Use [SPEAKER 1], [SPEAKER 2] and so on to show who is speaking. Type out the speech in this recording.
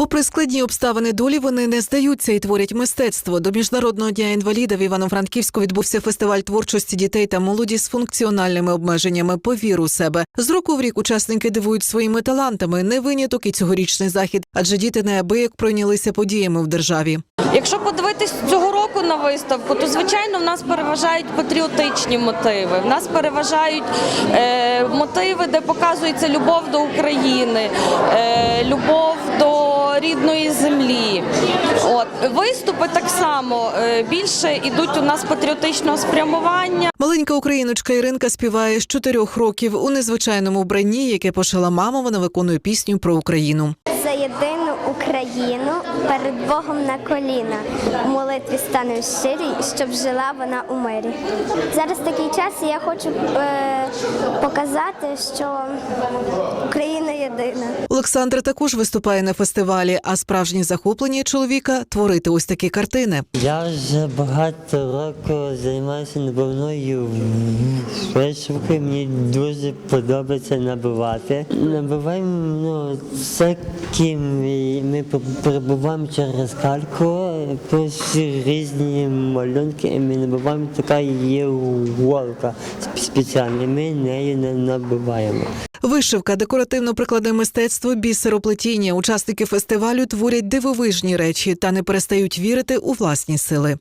[SPEAKER 1] Попри складні обставини долі, вони не здаються і творять мистецтво. До міжнародного дня інваліда в Івано-Франківську відбувся фестиваль творчості дітей та молоді з функціональними обмеженнями «Повір у себе. З року в рік учасники дивують своїми талантами. Не виняток і цьогорічний захід, адже діти неабияк пройнялися подіями в державі.
[SPEAKER 2] Якщо подивитись цього року на виставку, то звичайно в нас переважають патріотичні мотиви. В нас переважають е, мотиви, де показується любов до України, е, любов до рідної землі. От виступи так само е, більше ідуть у нас патріотичного спрямування.
[SPEAKER 1] Маленька україночка Іринка співає з чотирьох років у незвичайному вбранні, яке пошила мама. Вона виконує пісню про Україну.
[SPEAKER 3] За єдину Україну перед Богом на коліна. У молитві стану щирій, щоб жила вона у мирі. Зараз такий час, і я хочу е, показати, що.
[SPEAKER 1] Олександр також виступає на фестивалі, а справжнє захоплення чоловіка творити ось такі картини.
[SPEAKER 4] Я вже багато років займаюся набивною вишивкою. Мені дуже подобається набивати. Набиваємо ну, всякі ми, ми перебуваємо через кальку, всі різні малюнки, і ми набиваємо така є голка спеціальна. Ми нею не набиваємо.
[SPEAKER 1] Вишивка, декоративно-прикладне мистецтво, бісероплетіння. Учасники фестивалю творять дивовижні речі та не перестають вірити у власні сили.